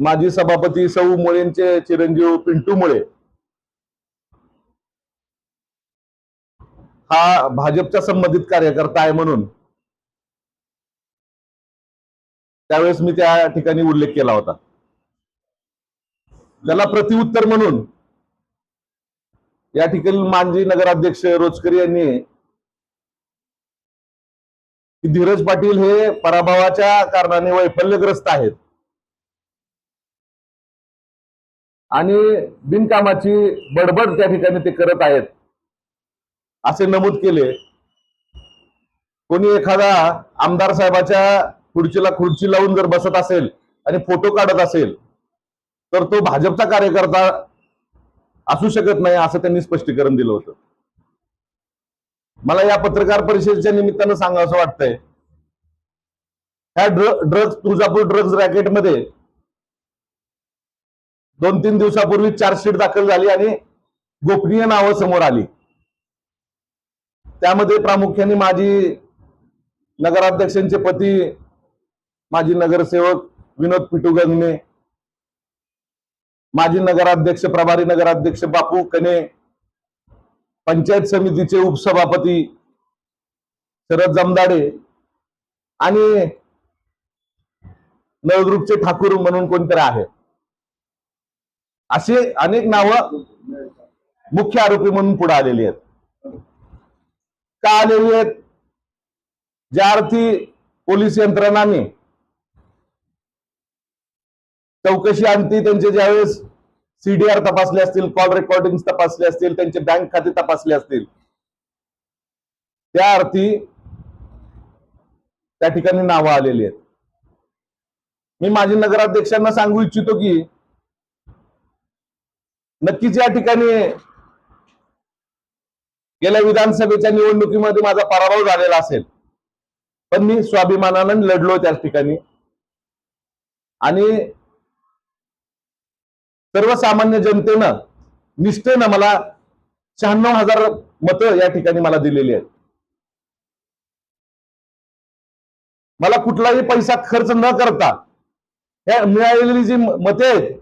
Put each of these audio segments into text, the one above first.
माजी सभापती सौ मुळेंचे चिरंजीव पिंटू मुळे. हा भाजपच्या संबंधित कार्यकर्ता आहे म्हणून. त्यावेळेस मी त्या ठिकाणी उल्लेख केला होता. त्याला प्रतिउत्तर म्हणून या ठिकाणी मांजी नगराध्यक्ष रोजकर यांनी धीरज पाटील हे पराभवाच्या कारणाने वैफल्यग्रस्त आहेत. आणि बिनकामाची बडबड त्या ठिकाणी ते करत आहेत. असे नमूद केले. कोणी एखादा आमदार साहेबाच्या खुर्चीला खुर्ची लावून जर बसत असेल आणि फोटो काढत असेल तर तो भाजपचा कार्यकर्ता असू शकत नाही असं त्यांनी स्पष्टीकरण दिलं होतं. मला या पत्रकार परिषदेच्या निमित्तानं सांगावं वाटतंय. ह्या ड्रग्ज तुळजापूर ड्रग्ज रॅकेटमध्ये दोन तीन दिवसापूर्वी चार्जशीट दाखल झाली आणि गोपनीय नावं समोर आली. त्यामध्ये प्रामुख्याने माजी नगराध्यक्षांचे पती माजी नगरसेवक विनोद पिटू गंगणे माजी नगराध्यक्ष प्रभारी नगराध्यक्ष बापू कने पंचायत समितीचे उपसभापती शरद जमदाडे आणि नळदुर्गचे ठाकूर म्हणून कोणतरी आहे. असे अनेक नावं मुख्य आरोपी म्हणून पुढे आलेली आहेत. का आलेली आहेत? ज्या अर्थी पोलीस यंत्रणाने चौकशी आणती त्यांचे ज्यावेळेस सीडीआर तपासले असतील कॉल रेकॉर्डिंग तपासले असतील त्यांचे बँक खाते तपासले असतील त्या अर्थी त्या ठिकाणी नावं आलेली आहेत. मी माझी नगराध्यक्षांना सांगू इच्छितो की नक्कीच या ठिकाणी गेल्या विधानसभेच्या निवडणुकीमध्ये माझा पराभव झालेला असेल. पण मी स्वाभिमानानं लढलो त्या ठिकाणी. आणि सर्वसामान्य जनतेनं निष्ठेनं मला शहाण्णव हजार मतं या ठिकाणी मला दिलेली आहेत. मला कुठलाही पैसा खर्च न करता ह्या मिळालेली जी मते आहेत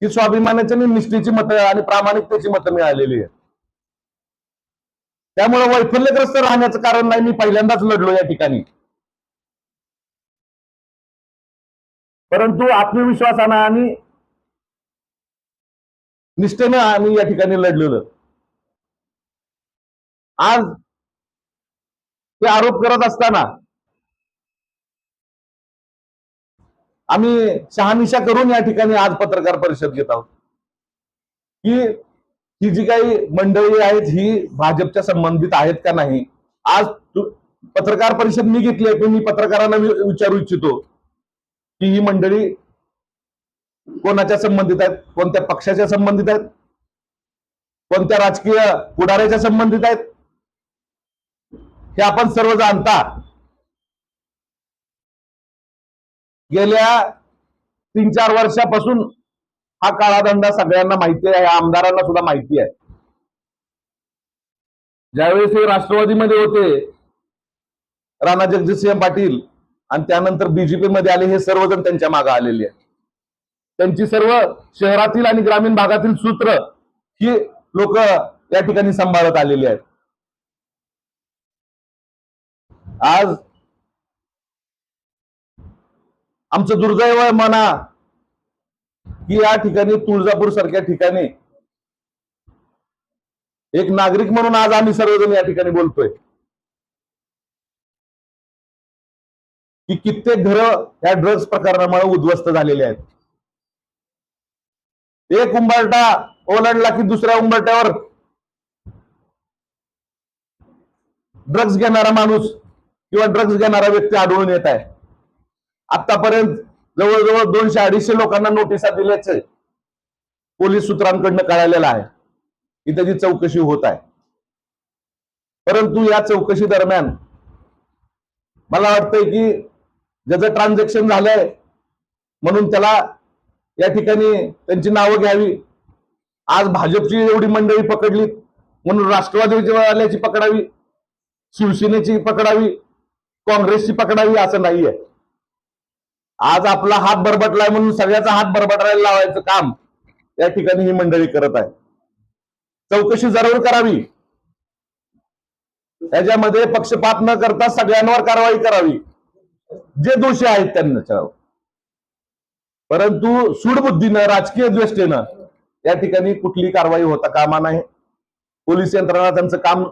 की स्वाभिमानाची आणि निष्ठेची मतं आणि प्रामाणिकतेची मतं मिळालेली आहेत. त्यामुळे वैफल्यग्रस्त राहण्याचं कारण नाही मी पहिल्यांदाच लढलो या ठिकाणी. परंतु आत्मविश्वासानं आणि निष्ठेनं आम्ही या ठिकाणी लढलेलो. आज ते आरोप करत असताना आम्ही शहानिशा करून या ठिकाणी आज पत्रकार परिषद घेत आहोत. की ही जी काही मंडळी आहेत ही भाजपच्या संबंधित आहेत का नाही? आज पत्रकार परिषद मी घेतली आहे पण मी पत्रकारांना वि- विचारू इच्छितो की ही मंडळी कोणाच्या संबंधित आहेत कोणत्या पक्षाच्या संबंधित आहेत कोणत्या राजकीय पुढाऱ्याच्या संबंधित आहेत? हे आपण सर्व जाणता गेल्या तीन चार वर्षापासून हा काळादंडा सगळ्यांना माहिती आहे आमदारांना सुद्धा माहिती आहे. ज्यावेळेस हे राष्ट्रवादीमध्ये होते राणा जगजितसिंह पाटील आणि त्यानंतर बीजेपी मध्ये आले हे सर्वजण त्यांच्या मागे आलेले आहेत. त्यांची सर्व शहरातील आणि ग्रामीण भागातील सूत्र ही लोक या ठिकाणी सांभाळत आलेली आहेत. आज आमचं दुर्दैव आहे म्हणा. की या ठिकाणी तुळजापूर सारख्या ठिकाणी एक नागरिक म्हणून आज आम्ही सर्वजण या ठिकाणी बोलतोय. की कित्येक घरं या ड्रग्ज प्रकरणामुळे उद्ध्वस्त झालेले आहेत. एक उंबरटा ओलांडला की दुसऱ्या उंबरट्यावर ड्रग्ज घेणारा माणूस किंवा ड्रग्ज घेणारा व्यक्ती आढळून येत आहे. आतापर्यंत जवळजवळ दोनशे अडीचशे लोकांना नोटिसा दिल्याचे पोलीस सूत्रांकडनं कळालेलं आहे. की त्याची चौकशी होत आहे. परंतु या चौकशी दरम्यान मला वाटतंय की ज्याचं ट्रान्झॅक्शन झालंय म्हणून त्याला या ठिकाणी त्यांची नावं घ्यावी. आज भाजपची एवढी मंडळी पकडली म्हणून राष्ट्रवादी आल्याची पकडावी शिवसेनेची पकडावी काँग्रेसची पकडावी असं नाहीये. आज आपला हात बरबटलाय म्हणून सगळ्याचा हात बरबटायला लावायचं काम या ठिकाणी ही मंडळी करत आहे. चौकशी जरूर करावी. त्याच्यामध्ये पक्षपात न करता सगळ्यांवर कारवाई करावी. जे दोषी आहेत त्यांना परंतु सूडबुद्धीनं राजकीय दृष्टीनं या ठिकाणी कुठली कारवाई होता कामा नाही. पोलीस यंत्रणा त्यांचं काम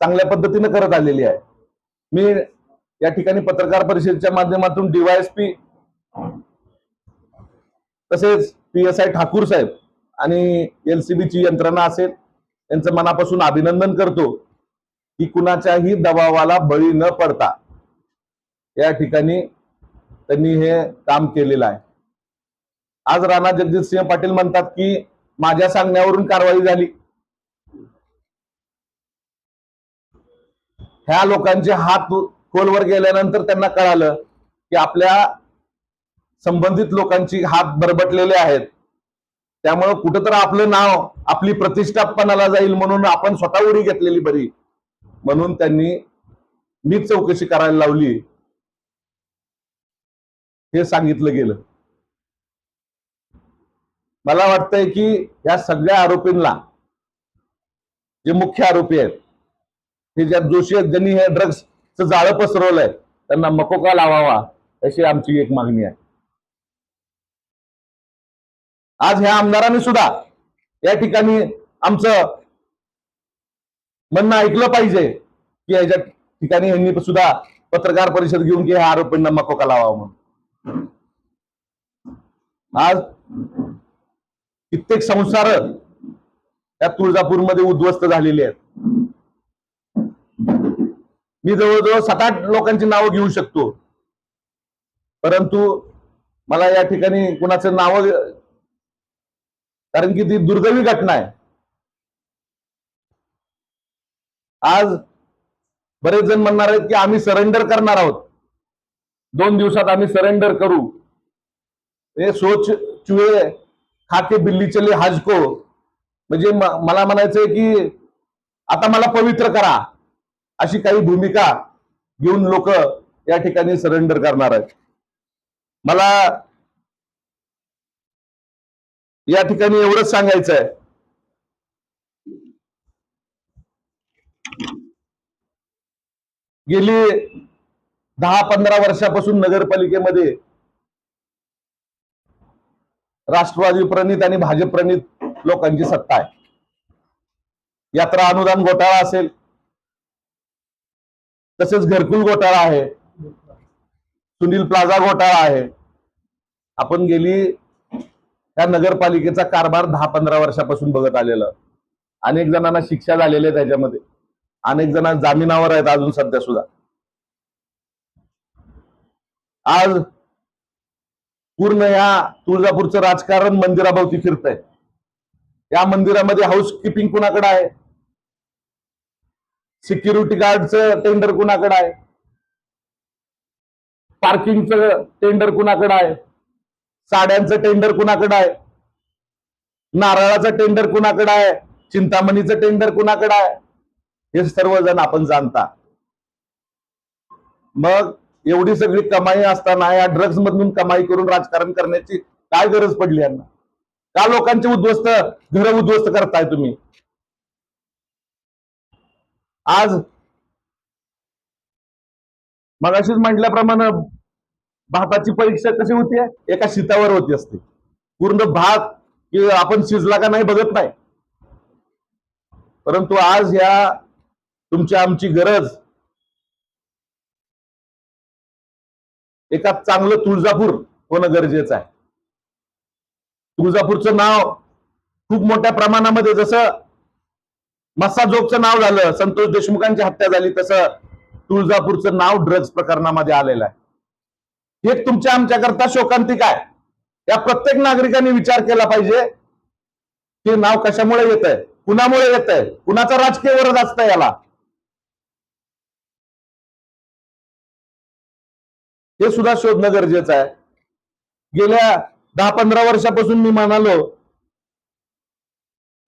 चांगल्या पद्धतीनं करत आलेली आहे. मी या ठिकाणी पत्रकार परिषदेच्या माध्यमातून डीवायएसपी तसेच पी एस आय ठाकूर साहेब आणि एलसीबीची यंत्रणा असेल यांचं मनापासून अभिनंदन करतो की कुणाच्याही दबावाला बळी न पडता या ठिकाणी त्यांनी हे काम केलेलं आहे. आज राणा जगजितसिंह पाटील म्हणतात की माझ्या सांगण्यावरून कारवाई झाली. ह्या लोकांचे हात खोलवर गेल्यानंतर त्यांना कळालं की आपल्या संबंधित लोकांची हात बरबटलेले आहेत. त्यामुळं कुठं तर आपलं नाव आपली प्रतिष्ठापणाला जाईल म्हणून आपण स्वतः उडी घेतलेली बरी. म्हणून त्यांनी मीच चौकशी करायला लावली. हे सांगितलं गेलं. मला वाटतंय की या सगळ्या आरोपींना जे मुख्य आरोपी आहेत हे ज्या जोशी आहेत ज्यांनी हे ड्रग्सचं जाळं पसरवलंय त्यांना मकोका लावावा अशी आमची एक मागणी आहे. आज ह्या आमदारांनी सुद्धा या ठिकाणी आमचं म्हणणं ऐकलं पाहिजे की याच्या ठिकाणी यांनी सुद्धा पत्रकार परिषद घेऊन की ह्या आरोपींना मकोका लावा म्हणून. आज कित्येक संसार या तुळजापूरमध्ये उद्ध्वस्त झालेले आहेत. मी जवळजवळ सात आठ लोकांची नावं घेऊ शकतो. परंतु मला या ठिकाणी कुणाचं नाव कारण की ती दुर्दैवी घटना आहे. आज बरेच जण म्हणणार आहेत की आम्ही सरेंडर करणार आहोत. दोन दिवसात आम्ही सरेंडर करू. हे सोच चुहे खाके बिल्ली चले हाजको. म्हणजे मला म्हणायचंय की आता मला पवित्र करा. अशी काही भूमिका घेऊन लोक या ठिकाणी सरेंडर करणार आहेत. मला या ठिकाणी एवढंच सांगायचं आहे गेली दहा पंधरा वर्षापासून नगरपालिकेमध्ये राष्ट्रवादी प्रणित आणि भाजप प्रणित लोकांची सत्ता आहे. यात्रा अनुदान घोटाळा असेल तसेच घरकुल घोटाळा आहे सुनील प्लाझा घोटाळा आहे. आपण गेली त्या नगरपालिकेचा कारभार दहा पंधरा वर्षापासून बघत आलेलं. अनेक जणांना शिक्षा झालेली आहे त्याच्यामध्ये. अनेक जण जामिनावर आहेत अजून सध्या सुद्धा. आज पूर्ण या तुळजापूरचं राजकारण मंदिराभोवती फिरतंय. या मंदिरामध्ये हाऊस किपिंग कुणाकडे आहे? सिक्युरिटी गार्डचं टेंडर कुणाकडे आहे? पार्किंगचं टेंडर कुणाकडे आहे? साड्यांचं टेंडर कुणाकडे आहे? नारळाचं टेंडर कुणाकडे आहे? चिंतामणीचं टेंडर कुणाकडे आहे? हे सर्वजण आपण जाणता. मग एवढी सगळी कमाई असताना या ड्रग्ज मधून कमाई करून राजकारण करण्याची काय गरज पडली यांना? का लोकांचे उद्ध्वस्त घर उद्ध्वस्त करताय तुम्ही? आज मगाशीच म्हटल्याप्रमाणे भाताची परीक्षा कशी होती? एका शीतावर होती असते. पूर्ण भात आपण शिजला का नाही बघत नाही. परंतु आज ह्या तुमची आमची गरज एका चांगलं तुळजापूर होणं गरजेचं आहे. तुळजापूरचं नाव खूप मोठ्या प्रमाणामध्ये जसं मस्साजोगचं नाव झालं संतोष देशमुखांची हत्या झाली तसं तुळजापूरचं नाव ड्रग्ज प्रकरणामध्ये आलेलं आहे. हे तुमच्या आमच्याकरता शोकांतिक आहे. या प्रत्येक नागरिकांनी विचार केला पाहिजे ते नाव कशामुळे येत आहे कुणामुळे येत आहे कुणाचा राजकीय वरद असतं याला? हे सुद्धा शोधणं गरजेचं आहे. गेल्या दहा पंधरा वर्षापासून मी म्हणालो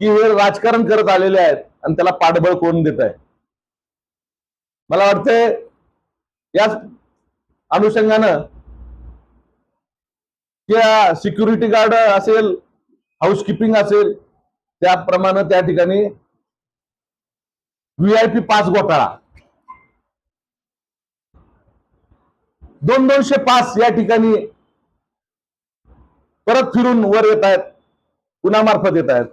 की हे राजकारण करत आलेले आहेत आणि त्याला पाठबळ कोण देत आहे मला वाटतंय याच अनुषंगानं त्या सिक्युरिटी गार्ड असेल हाऊसकीपिंग असेल त्याप्रमाणे त्या ठिकाणी व्ही आय पी पास घोटाळा. दोन दोनशे पास या ठिकाणी परत फिरून वर येत आहेत कुणामार्फत येत आहेत.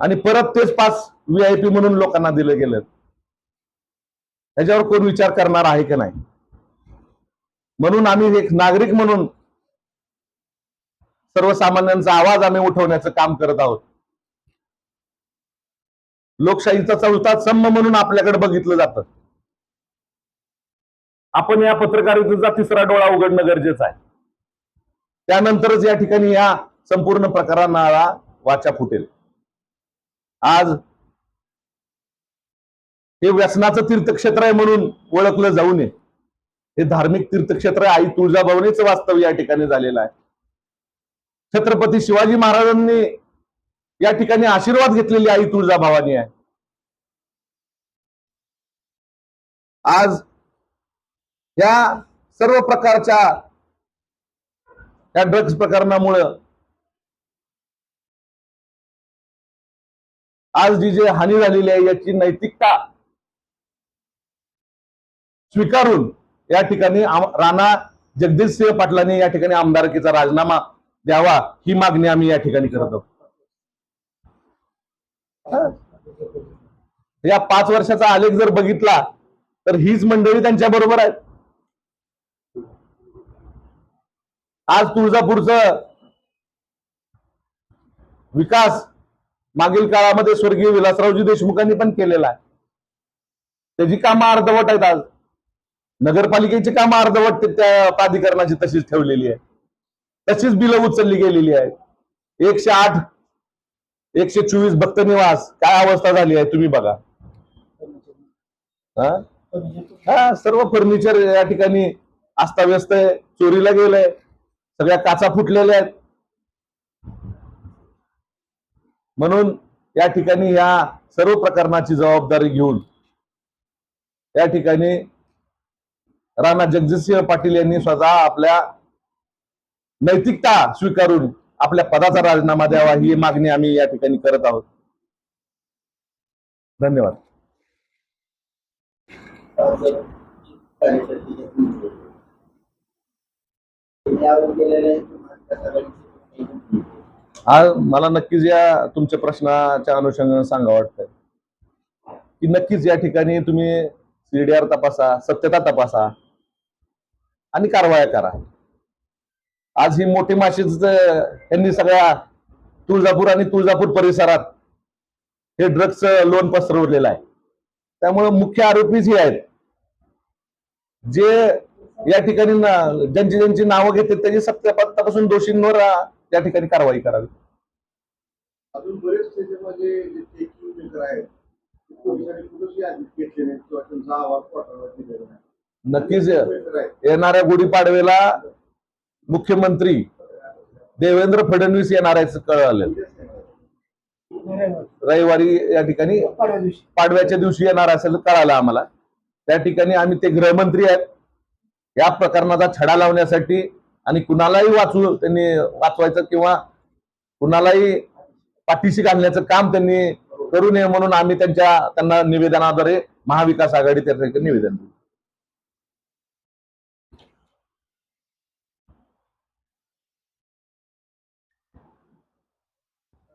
आणि परत तेच पास व्ही आय पी म्हणून लोकांना दिले गेले त्याच्यावर कोण विचार करणार आहे की नाही? म्हणून आम्ही एक नागरिक म्हणून सर्वसामान्यांचा आवाज आम्ही उठवण्याचं काम करत आहोत. लोकशाहीचा चौथा स्तंभ म्हणून आपल्याकडे बघितलं जातं. आपण या पत्रकारितेचा तिसरा डोळा उघडणं गरजेचं आहे. त्यानंतरच या ठिकाणी या संपूर्ण प्रकारांना वाचा फुटेल. आज हे व्यसनाचं तीर्थक्षेत्र आहे म्हणून ओळखलं जाऊ नये. हे धार्मिक तीर्थक्षेत्र आई तुळजाभवनीचं वास्तव या ठिकाणी झालेलं आहे. छत्रपती शिवाजी महाराजांनी या ठिकाणी आशीर्वाद घेतलेली आई तुळजाभवानी आहे. आज या सर्व प्रकारच्या या ड्रग्ज प्रकरणामुळं आज जी जे हानी झालेली आहे याची नैतिकता स्वीकारून या ठिकाणी राणा जगदीश सिंह पाटलांनी या ठिकाणी आमदारकीचा राजीनामा द्यावा ही मागणी आम्ही या ठिकाणी करत आहोत. या पाच वर्षाचा आलेख जर बघितला तर हीच मंडळी त्यांच्या बरोबर आहेत आज तुळजापूरचं विकास मागील काळामध्ये स्वर्गीय विलासरावजी देशमुखांनी पण केलेला आहे. त्याची कामं अर्धवट आहेत आज. नगरपालिकेची कामं अर्धवट त्या प्राधिकरणाची तशीच ठेवलेली आहे. तशीच बिलं उचलली गेलेली आहेत. एकशे आठ एकशे चोवीस भक्त निवास काय अवस्था झाली आहे तुम्ही बघा. हा? हा सर्व फर्निचर या ठिकाणी अस्ताव्यस्त आहे चोरीला गेलंय सगळ्या काचा फुटलेल्या आहेत. म्हणून या ठिकाणी या सर्व प्रकरणाची जबाबदारी घेऊन या ठिकाणी राणा जगजितसिंह पाटील यांनी स्वतः आपल्या नैतिकता स्वीकारून आपल्या पदाचा राजीनामा द्यावा ही मागणी आम्ही या ठिकाणी करत आहोत. धन्यवाद. आज मला नक्कीच या तुमच्या प्रश्नाच्या अनुषंगाने सांगा वाटतंय. की नक्कीच या ठिकाणी तुम्ही सीडीआर तपासा सत्यता तपासा आणि कारवाया करा. आज ही मोठी माशीच यांनी सगळ्या तुळजापूर आणि तुळजापूर परिसरात हे ड्रग्स लोन पसरवलेलं आहे. त्यामुळे मुख्य आरोपीच हे आहेत. जे या ठिकाणी ज्यांची ज्यांची नावं घेते त्याची सत्यापासून दोषींवर या ठिकाणी कारवाई करावी. अजून बरेच त्याच्यामध्ये नक्कीच. येणाऱ्या गुढीपाडवेला मुख्यमंत्री देवेंद्र फडणवीस येणार आहेत कळालं रविवारी या ठिकाणी पाडव्याच्या दिवशी येणार असेल कळालं आम्हाला. त्या ठिकाणी आम्ही ते गृहमंत्री आहेत. या प्रकरणाचा छडा लावण्यासाठी आणि कुणालाही वाचू त्यांनी वाचवायचं किंवा कुणालाही पाठीशी घालण्याचं काम त्यांनी करू नये म्हणून आम्ही त्यांच्या त्यांना निवेदनाद्वारे महाविकास आघाडी त्या निवेदन दिलं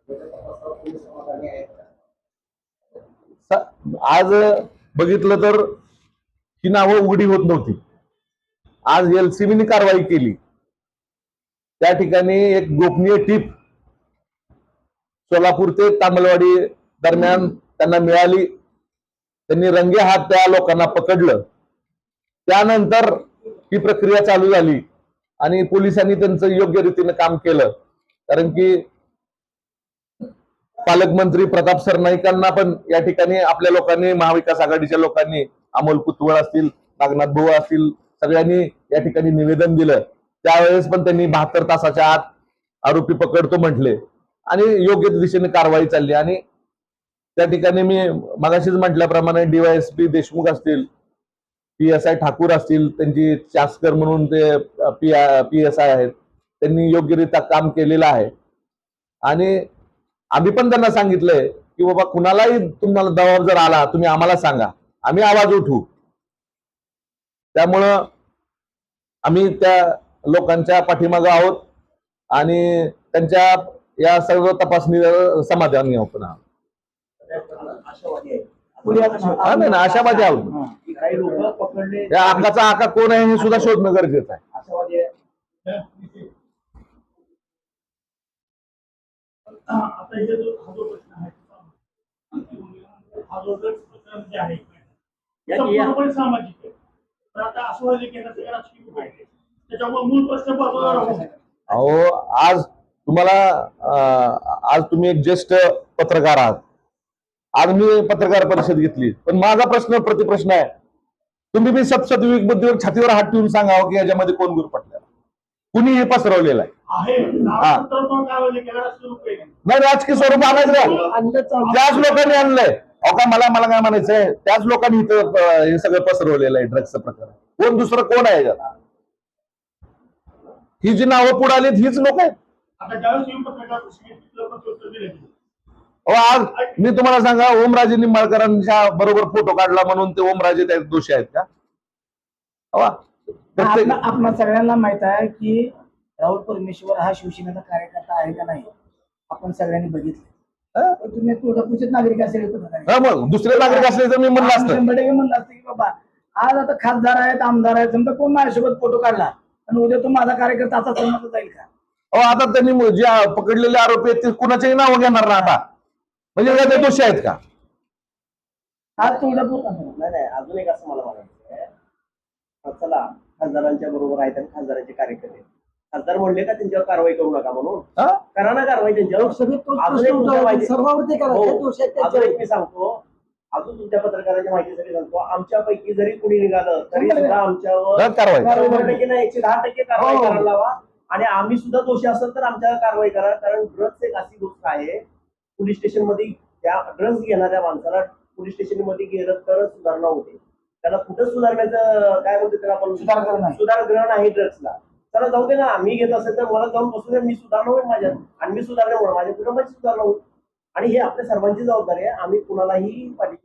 स- आज बघितलं तर ही नावं उघडी होत नव्हती. आज एलसीबीने कारवाई केली. त्या ठिकाणी एक गोपनीय टीप सोलापूर ते तामलवाडी दरम्यान त्यांना मिळाली. त्यांनी रंगे हात त्या लोकांना पकडलं. त्यानंतर ही प्रक्रिया चालू झाली आणि पोलिसांनी त्यांचं योग्य रीतीने काम केलं. कारण की पालकमंत्री प्रताप सरनाईकांना पण या ठिकाणी आपल्या लोकांनी महाविकास आघाडीच्या लोकांनी अमोल कुतवळ असतील नागनाथ भोवळ असतील सगळ्यांनी या ठिकाणी निवेदन दिलं. त्यावेळेस पण त्यांनी बहात्तर तासाच्या आत आरोपी पकडतो म्हटले. आणि योग्य दिशेने कारवाई चालली. आणि त्या ठिकाणी मी मगाशीच म्हटल्याप्रमाणे डीवायएसपी देशमुख असतील पी एस आय ठाकूर असतील त्यांची चास्कर म्हणून ते पी पी एस आय आहेत त्यांनी योग्यरित्या काम केलेलं आहे. आणि आम्ही पण त्यांना सांगितलंय की बाबा कुणालाही तुम्हाला दबाव जर आला तुम्ही आम्हाला सांगा. आम्ही आवाज उठवू त्यामुळं आम्ही त्या लोकांच्या पाठीमागं आहोत आणि त्यांच्या या सर्व तपासणीवर समाधानी आहोत ना आशावादी आहे हा नाही ना आशावादी आहोत. या आकाचा आका कोण आहे हे सुद्धा शोधणं गरजेचं आहे आशावादी आहे आता हे जो हा जो प्रश्न आहे हा जो प्रकरण जे आहे. सामाजिक आहे. तर आता असं व्हायला की राजकीय कुठं आहे? त्याच्यामुळे मूळ प्रश्न बाजूला राहून अहो आज तुम्हाला आज तुम्ही एक ज्येष्ठ पत्रकार आहात. आज मी पत्रकार परिषद घेतली. पण माझा प्रश्न प्रतिप्रश्न आहे. तुम्ही मी सतसत विवेक बुद्धीवर छातीवर हात ठेवून सांगावं की याच्यामध्ये कोण गुरपटलेला कुणी हे पसरवलेलं आहे? हा. की नाही राजकीय स्वरूप आणायचं नाही. त्याच लोकांनी आणलंय. अहो काय मला मला काय म्हणायचंय? त्याच लोकांनी इथं हे सगळं पसरवलेलं आहे ड्रग्सचं प्रकरण. कोण दुसरं कोण आहे ही जी नावं पुढे आलीत हीच लोक आहेत. आज मी तुम्हाला सांगा ओमराजे निंबाळकरांच्या बरोबर फोटो काढला म्हणून ते ओमराजे त्यात दोषी आहेत का? आपणा सगळ्यांना माहीत आहे की राहुल परमेश्वर हा शिवसेनेचा कार्यकर्ता आहे का नाही आपण सगळ्यांनी बघितलं. तुम्ही तुळजापूरचे नागरिक असेल दुसरे नागरिक असले तर मी म्हणलं असतं. म्हणलं असतं की बाबा आज आता खासदार आहेत आमदार आहेत समजा कोण माझ्यासोबत फोटो काढला आणि उद्या तो माझा कार्यकर्ता असा समजला जाईल का? अहो आता त्यांनी जे पकडलेले आरोपी आहेत ते कुणाचेही नाव घेणार ना आता? म्हणजे दोषी आहेत का? आज तुळजापूर अजून एक असं मला म्हणायचं चला खासदारांच्या बरोबर आहेत आणि खासदारांचे कार्यकर्ते खासदार म्हणले का त्यांच्यावर कारवाई करू नका म्हणून हा? करा ना कारवाई त्यांच्यावर लोकसभेत तोच अजून प्रश्न एक तुमच्या उठवला माहिती- सर्वावरती करायचं हो. दोष आहेत अजून त्यांच्यावर. एक मी सांगतो अजून तुमच्या पत्रकारांच्या माहितीसाठी सांगतो आमच्यापैकी जरी कुणी निघालं तरी सुद्धा. आमच्यावर कारवाई शंभर टक्के नाही एकशे दहा टक्के कारवाई हो. करायला लावा आणि आम्ही सुद्धा दोषी असेल तर आमच्यावर कारवाई करा कारण ड्रग्स एक अशी गोष्ट आहे पोलीस स्टेशनमध्ये त्या ड्रग्स घेणाऱ्या माणसाला पोलीस स्टेशनमध्ये गेलं तर सुधारणा होते त्याला कुठं सुधारण्याचं काय म्हणतो त्याला आपण? सुधारगृह नाही. सुधारगृह नाही ड्रग्सला चला जाऊ दे ना मी घेत असेल तर मला जाऊन बसू दे मी सुधारणा होईल माझ्यात. आणि मी सुधारण्यामुळे माझ्या कुटुंबाची सुधारणा होईल. आणि हे आपल्या सर्वांची जबाबदारी आहे. आम्ही कुणालाही पाठी